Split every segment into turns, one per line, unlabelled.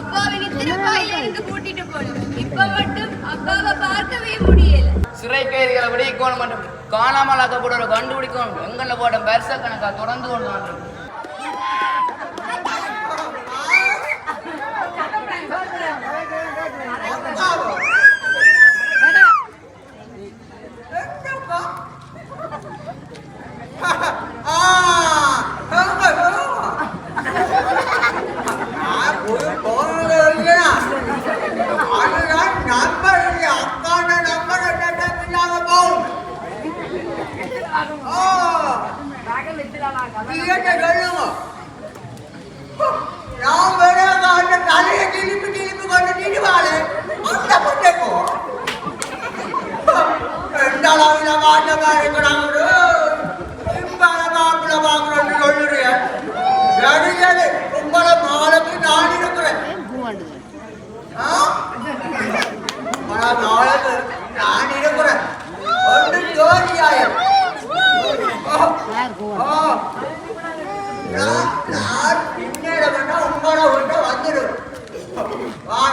அப்பாவின் இத்தனை பாயில இருந்து கூட்டிட்டு போனோம். இப்ப மட்டும் அப்பாவை பார்க்கவே முடியல.
சிறை கைதிகளை விடுவிக்கணும் மற்றும் காணாமல் ஆக்கப்பட்ட கண்டுபிடிக்கணும். எங்கள்ல போட வருஷ கணக்கா தொடர்ந்து கொண்டு
நாளைக்கு நான் இருக்கிறேன் நான் இருக்கிறேன் ஒன்று ஜோதியாயம் நான் பின்னேட வேண்டா உங்களோட விட்டு வந்துடும். வார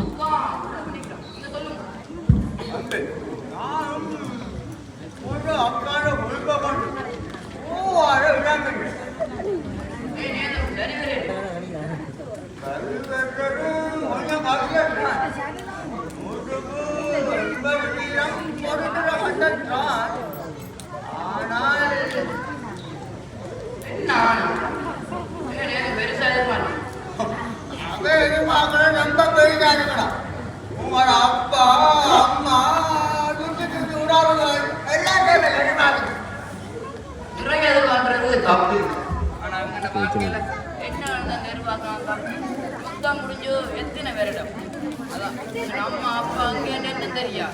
அக்கா நீங்க சொல்லுங்க ஏய் நேரம் சரி சரி என்ன ஏய் நேரம் பெருசா எதிர்பார்த்தேன்
அப்பா அம்மா எல்லாத்தையும்
நிறைய எதிர்பார்க்கறது தப்பு. ஆனா அவங்க என்ன பார்க்கல? என்ன? நடந்தா எதிர்பார்க்கலாம் மொத்தம் முடிஞ்சு எத்தனை அதான். நம்ம அப்பா அங்கே என்ன தெரியா?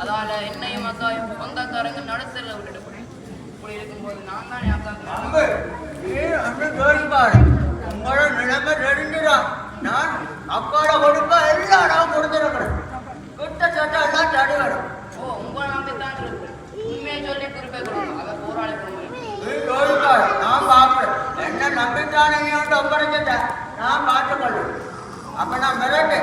அதால என்னையும் அக்காயும் சொந்தக்காரங்க நடத்தல விட்டுட்டு இப்படி இருக்கும்போது நான் தான் அக்காங்க
அம்பு, நீ அண்ணன் கேள்விப்பாரு. உங்களோட நிலைமை தெரிஞ்சுதான். நான் அக்காட கொடுக்க எல்லாம் நான் கொடுத்திருக்கிறேன். கிட்டத்தட்ட எல்லாம் தடி வரும்.
ஓ உங்களை நம்பித்தான் இருக்கு உண்மையை சொல்லி குறிப்பை கொடுங்க அதை போராளி
கேள்விப்பாரு. நான் பார்க்கிறேன். என்ன நம்பித்தானே நீ வந்து ஒப்படைச்சிட்ட. நான் பார்த்துக்கொள்வேன். அப்ப நான் மிரட்டு.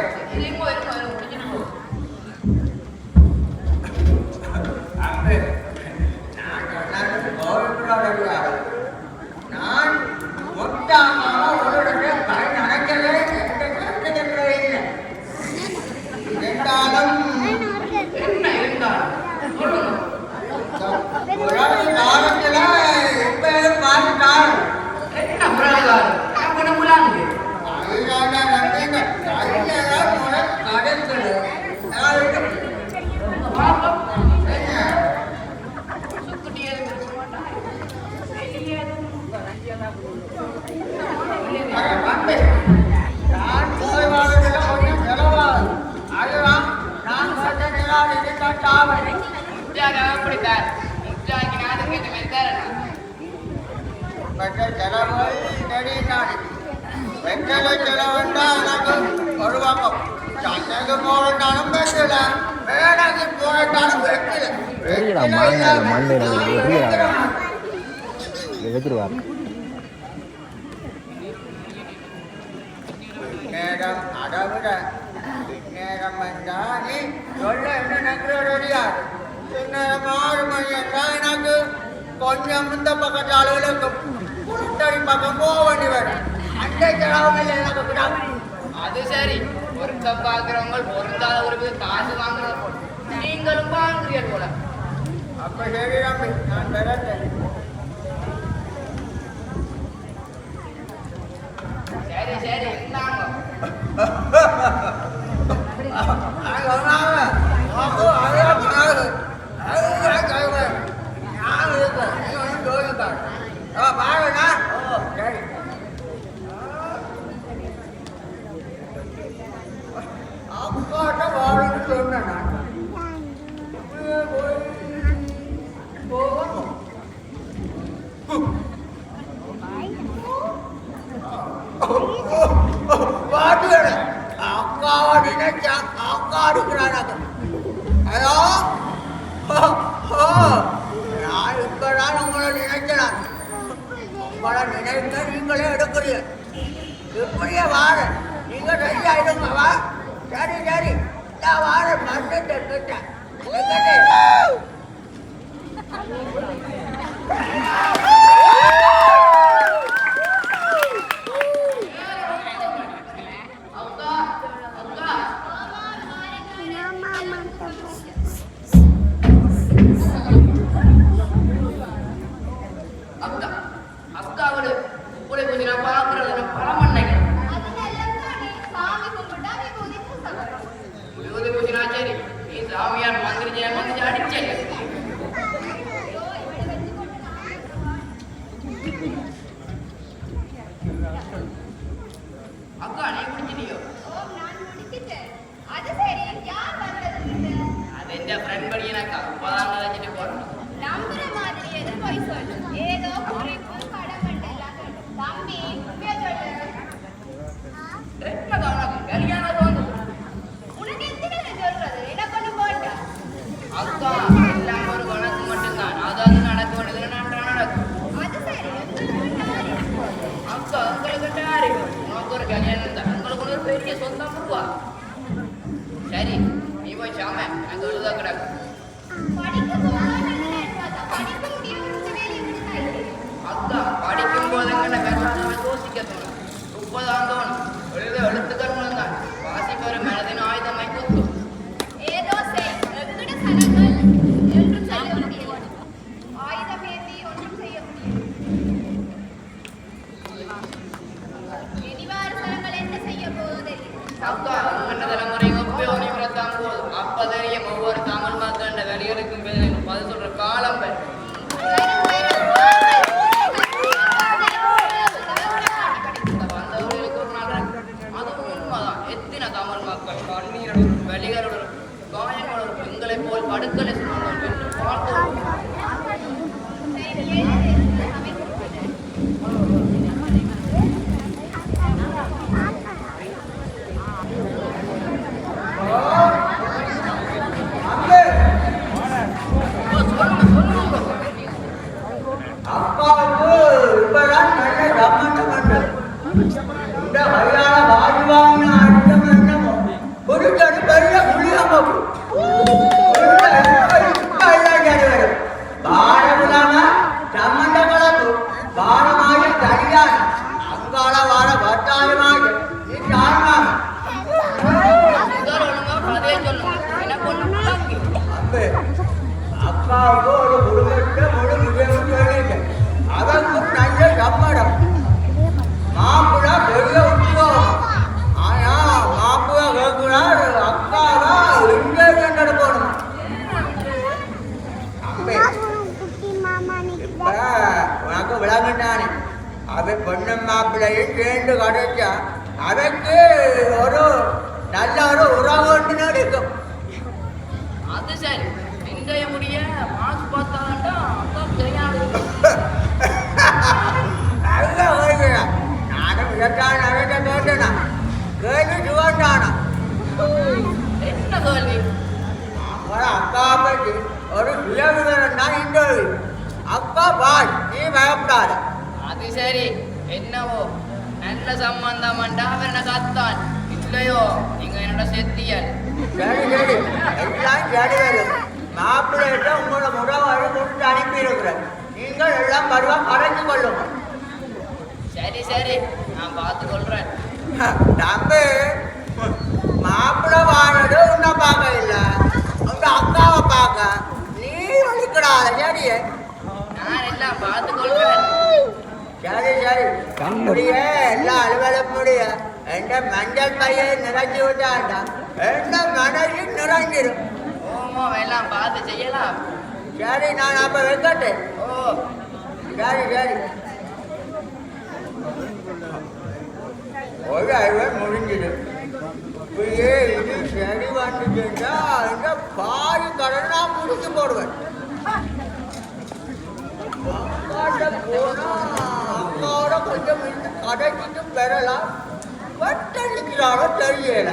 விட நேரம் வந்தா நீ சொல்ல என்ன நக்கிறோடியா நேரம் ஆறு மணி என்றால் எனக்கு கொஞ்சம் இந்த பக்கத்து அலுவலுக்கு புத்தடி பக்கம் போக வேண்டி வரும். அந்த செலவுகள் எனக்கு விடாம
அது சரி. பொருத்த பார்க்கிறவங்க பொருந்தாத ஒரு காசு வாங்குறது நீங்களும் வாங்குறீர்கள் போல.
அப்ப சரி தம்பி. நான் பெறட்டேன்.
சரி சரி. இந்தாங்க
அது சொன்னாங்க அப்போ
வேலையை கிடக்கும்
அக்கா படிக்கும் போது எங்கட யோசிக்க தோணும் முப்பதாம் தோணும். சொல்லுங்க எனக்கு
ஒரு முழு விஜயம் சொல்லிட்டேன் நல்ல சம்மடம் பெரிய உத்தியோகம் ஆனா மாப்பிளா கேட்கிறார் அக்காவா எங்கேஜென்ட் எடுக்கணும் அப்பே, உனக்கு விளங்கிட்டானே. அவ பொண்ணு மாப்பிள்ளையும் சேர்ந்து கிடைச்சா அவருக்கு ஒரு நல்ல ஒரு உறவு ஒன்று இருக்கும்
சரி இன்றைய முடிய மாசு பார்த்தாண்டா அக்கா தெரியாது.
கேட்டு சுகண்டானா.
என்ன கேள்வி?
அவன் அக்கா பற்றி ஒரு சுயவிவரம் தான். அக்கா பாய் நீ பயப்படாத.
அது சரி. என்னவோ? நல்ல சம்பந்தம் அவன் எனக்கு அத்தான் இல்லையோ நீங்க என்னோட சேர்த்தியல்
கேடு கேடு எல்லாம் கேடு வேறு மாப்பிள்ளை உங்களோட முடவாறு கொடுத்து அனுப்பியிருக்கிறேன் நீங்கள் எல்லாம் பருவா கரைஞ்சு கொள்ளுங்க
சரி சரி நான் பார்த்து கொள்றேன்
தம்பி மாப்பிள்ளை வாழது உன்னை பார்க்க இல்லை உங்க அக்காவை பார்க்க நீ வலிக்கடாத சரி
நான் எல்லாம் பார்த்து கொள்றேன்
சரி சரி எல்லாம் அலுவலகம் முடியும் வலிக்கிறாத என்ன மனசு நிறைஞ்சிரும்
ஓமோ எல்லாம் பார்த்து செய்யலாம்
சரி நான் அப்ப வைக்கட்டேன்
ஓ
சரி சரி ஒரு ஐவர் முடிஞ்சிடு இப்படியே இது சரி வந்துச்சுன்னா இந்த பாதி கடன் நான் முடிச்சு போடுவேன் போனா அக்காவோட கொஞ்சம் இருந்து கடைக்கிட்டு பெறலாம் பட்டளிக்கிறாரோ தெரியல.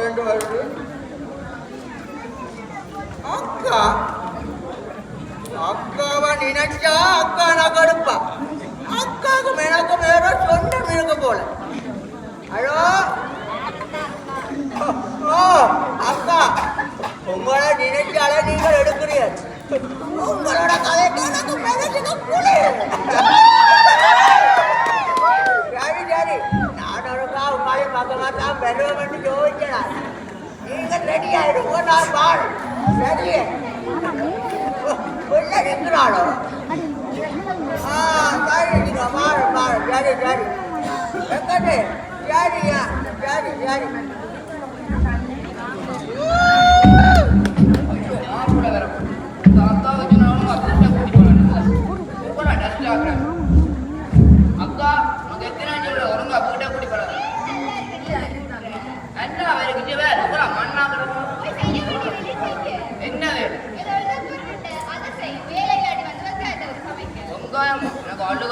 ரெண்டு வருது. அக்கா. அக்காவை நினைச்சா அக்கா நான் கடுப்பா. அக்காவுக்கு எனக்கு மேல சொந்தம் இருக்க போல. ஹலோ? ஓ அக்கா. உங்களை நினைச்சாலே நீங்கள் எடுக்கிறீர்கள். உங்களோட கதை எனக்கு மனசுக்கு குளிர் உங்களை பக்கமாக தான் நீங்கள் ரெடி ஆயிடுங்க நான் பாடு சரியே உள்ள நிற்கிறாளோ ஆ சரி நீங்கள் மாறு சரி சரி வெங்கடே சரியா சரி சரி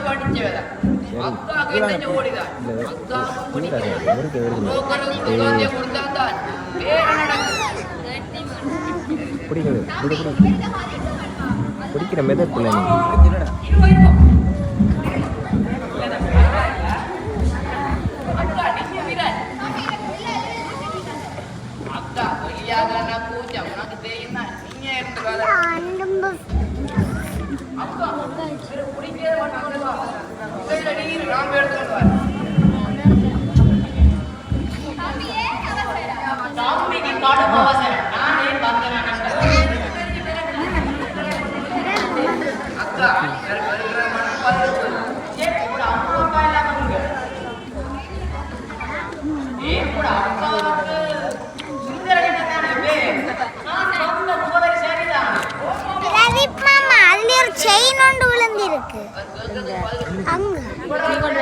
படிச்சவதான் அக்காக்கு என்ன ஜோடிதான் அக்கா
இருக்காது இவருக்கு இவருக்கு
புரோக்கருக்கு குழந்தைய கொடுத்தா தான் வேற நடக்கும்
பிடிக்கிற நீ
அக்கா நீங்க
அங்க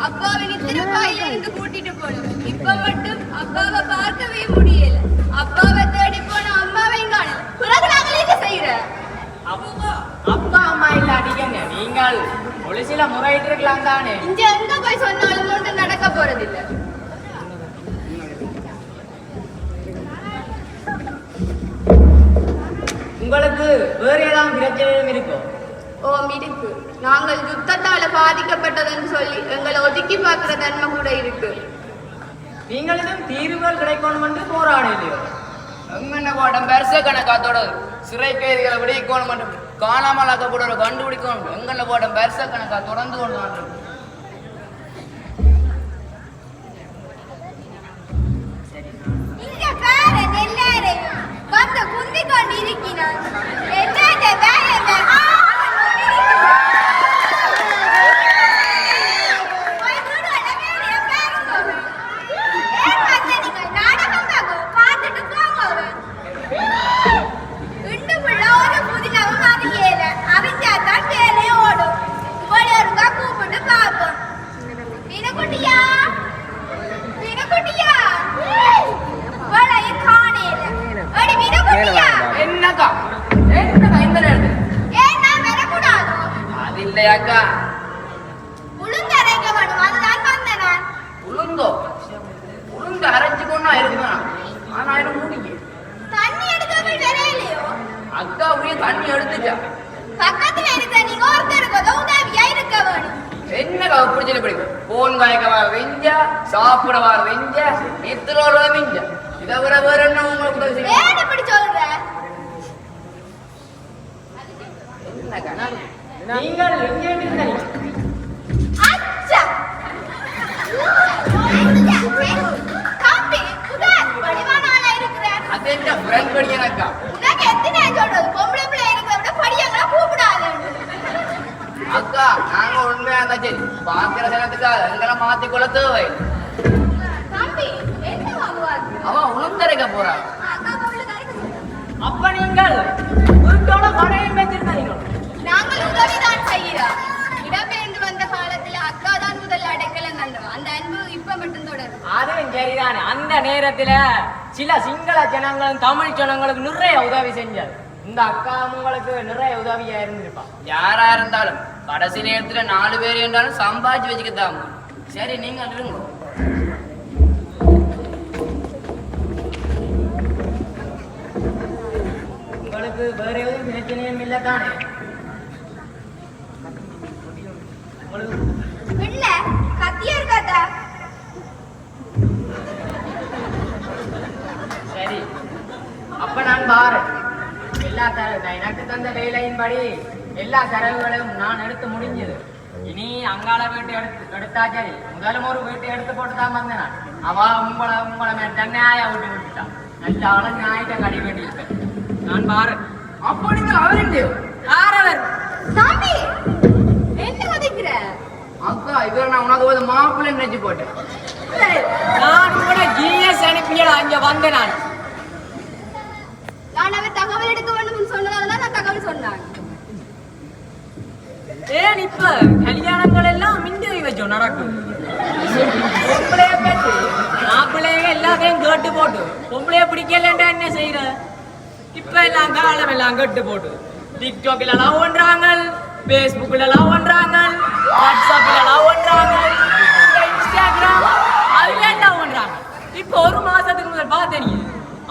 சொல்லி அப்பாவை நித்திரப்பாயில இருந்து கூட்டிட்டு போனோம். இப்ப மட்டும் அப்பாவை பார்க்கவே முடியல. அப்பாவை தேடி போன அம்மாவை காணல என்ன செய்யற?
அப்பா அம்மா இல்ல அடிக்கங்க நீங்கள் பொலிசில முறையிட்டு இருக்கலாம் தானே.
இங்க எங்க போய் சொன்னாலும் ஒன்றும் நடக்க போறதில்ல.
உங்களுக்கு வேறு ஏதாவது பிரச்சனையும் இருக்கும்
ஓம் இருக்கு நாங்கள் யுத்தத்தால பாதிக்கப்பட்டதுன்னு சொல்லி எங்களை ஒதுக்கி பார்க்கிற தன்மை கூட இருக்கு.
நீங்களும் தீர்வுகள் கிடைக்கணும் என்று போராடலையோ எங்கென்ன பாடம் பெருச கணக்காத்தோட சிறை கைதிகளை விடுவிக்கணும் என்று காணாமல் ஆக்கப்படுற கண்டுபிடிக்கணும். எங்கென்ன பாடம் பெருச கணக்கா தொடர்ந்து கொண்டு வந்து
இங்க பாரு எல்லாரையும் வந்து குந்தி கொண்டு இருக்கிறான் என்னங்க
அது இல்லையாக்கா
உளுந்தரைக்க வேணும். அதுதான் வந்த நான்.
உளுந்தோ? உளுந்து அரைச்சு கொண்டா இருக்குதான் ஆனா இது முடிங்க.
தண்ணி எடுக்காமல் வரையிலையோ
அக்கா உரிய தண்ணி எடுத்துச்சா
பக்கத்துல இருக்க நீங்க ஒருத்தருக்கு உதவியா இருக்க வேணும்.
என்னக்கா சொல்லி பிடிக்கும் போன் காய்க்க வர வெஞ்சா சாப்பிட வர வெஞ்சா நித்திரோட வெஞ்சா இதை விட வேற என்ன உங்களுக்கு
ஏன் இப்படி சொல்ற?
என்னக்கா நான் நீங்கள் எங்கே
கூப்பிடாது.
அக்கா நாங்க உண்மையா இருந்தா சரி. பாக்கிற சனத்துக்கா எங்களை மாத்திக்கொள்ள தேவை. அவன் உளுந்தரைக்க போறான். அப்ப நீங்கள் வீட்டோட கடையும் வச்சிருந்தீங்க
நாங்கள் அந்த அன்பு இப்ப மட்டும் தொடரும்.
அதுவும் சரிதானே. அந்த நேரத்துல சில சிங்கள ஜனங்களும் தமிழ் ஜனங்களுக்கு நிறைய உதவி செஞ்சார் இந்த அக்கா உங்களுக்கு நிறைய உதவியா இருந்திருப்பா.
யாரா இருந்தாலும் கடைசி நேரத்துல நாலு பேர் இருந்தாலும் சம்பாதிச்சு வச்சுக்கத்தான் சரி நீங்க இருங்க.
உங்களுக்கு வேற எதுவும் பிரச்சனையும் இல்லை தானே உங்களுக்கு
இல்ல. சத்தியம் இருக்காதா
சரி அப்ப நான் பாரு எல்லா தர எனக்கு தந்த வேலையின்படி எல்லா தரவுகளும் நான் எடுத்து முடிஞ்சது. இனி அங்காள வீட்டு எடுத்து எடுத்தா சரி. முதலும் ஒரு வீட்டை எடுத்து போட்டு தான் வந்தேன் அவ உங்களை உங்களை மேல தன்னையா விட்டு விட்டுட்டான். நல்ல ஆளும் நியாயத்தை கடி வேண்டியிருக்கேன் நான் பாரு
அப்ப நீங்க அவர் இவர் நான் உனக்கு ஒரு மாப்பிள்ளை நினைச்சு போட்டேன்.
நான் கூட ஜிஎஸ் அனுப்பியடா இங்க வந்தேன் நான்.
நான் அவர் தகவல் எடுக்க வேண்டும் சொன்னதால தான் நான் தகவல் சொன்னான்.
ஏன் இப்ப கல்யாணங்கள் எல்லாம் மிஞ்சி வச்சோம் நடக்கும். பொம்பளைய பேச்சு மாப்பிள்ளைய எல்லாத்தையும் கேட்டு போட்டு. பொம்பளைய பிடிக்கலன்றா என்ன செய்யற இப்ப எல்லாம் காலம் எல்லாம் கட்டு போட்டு. டிக்டாக்ல லவ் பண்றாங்க பேஸ்புக்ல லவ் பண்றாங்க ஒன்றாங்க லவ் இன்ஸ்டாகிராம் அதுல லவ் பண்றாங்க இப்போ ஒரு மாதத்துக்கு முதல் பார்த்தீங்க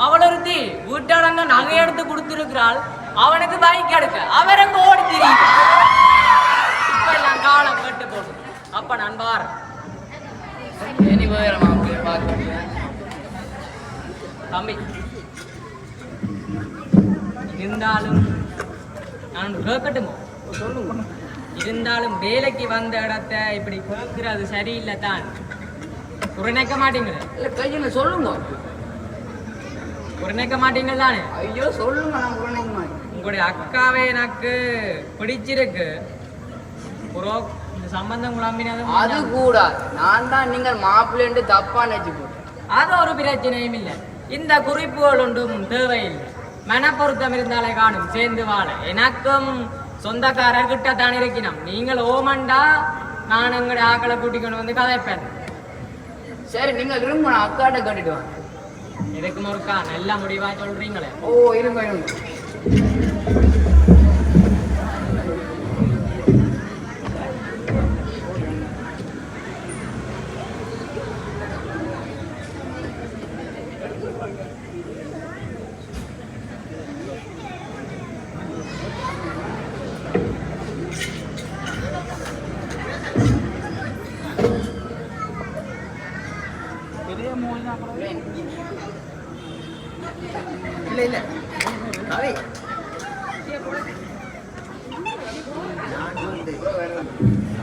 அவள் ஒருத்தி வீட்டாளங்க நகை எடுத்து கொடுத்துருக்கிறாள். அவனுக்கு பைக் எடுக்க. அவரங்க ஓடி தெரியுது. இப்ப எல்லாம் காலம் கட்டு போடும் அப்ப நான்
இனி போயிடமா பார்க்க
தம்பி இருந்தாலும் நான் கேட்கட்டுமோ?
சொல்லுங்க.
இருந்தாலும் வேலைக்கு வந்த இடத்த இப்படி கேட்கறது சரியில்லை தான். புறநினைக்க மாட்டீங்களே?
இல்ல கையில சொல்லுங்க.
புறநினைக்க மாட்டீங்கள் தானே?
ஐயோ சொல்லுங்க நான் குழந்தைங்க மாதிரி
உங்களுடைய அக்காவே எனக்கு பிடிச்சிருக்கு. புரோ இந்த சம்பந்தம் குழம்பினது
அது கூட நான் தான் நீங்கள் மாப்பிள்ளைன்ட்டு தப்பா நினைச்சு
அது ஒரு பிரச்சனையும் இல்லை. இந்த குறிப்புகள் ஒன்றும் தேவையில்லை. மனப்பொருத்தம் இருந்தாலே காணும். சேர்ந்து வாழ. எனக்கும் சொந்தக்காரர் கிட்ட தான் இருக்கணும் நீங்கள் ஓமண்டா நான் எங்களுடைய ஆக்களை கூட்டிக்கொண்டு வந்து கதைப்பேன்
சரி நீங்க விரும்ப நான் அக்காட்ட கட்டிட்டு வாங்க
எதுக்கு முறுக்கா நல்ல முடிவா சொல்றீங்களே
ஓ இருங்க இருங்க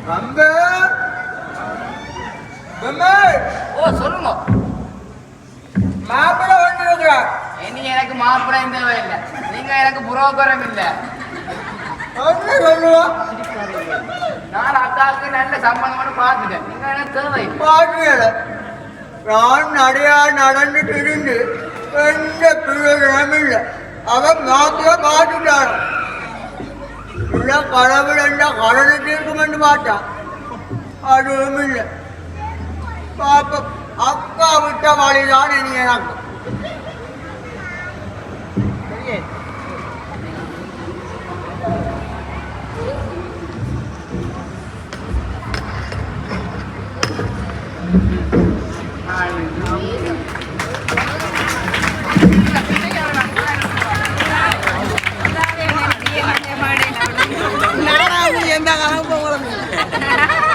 அம்பே அம்மே
ஓ சொல்லுங்க
மாப்பிள்ளை வந்துருக்கிறார்
இனி எனக்கு மாப்பிள்ளையும் தேவையில்லை நீங்க எனக்கு புரோக்கரம் இல்லை
என்ன சொல்லுவா
நான் அக்காவுக்கு நல்ல சம்பந்தம்னு பார்த்துட்டேன் நீங்க
நான் நடையா நடந்து திரிந்து எந்த பிரயோஜனம் இல்லை. அவன் மாத்திர பார்த்துட்டான் உள்ள கடவுள் என்ன கடனை தீர்க்குமென்று பார்த்தான். அதுவும் இல்லை. பாப்ப அக்கா விட்ட வழிதான் இனி எனக்கு. சேர்ந்தா கலங்க போகிறோம்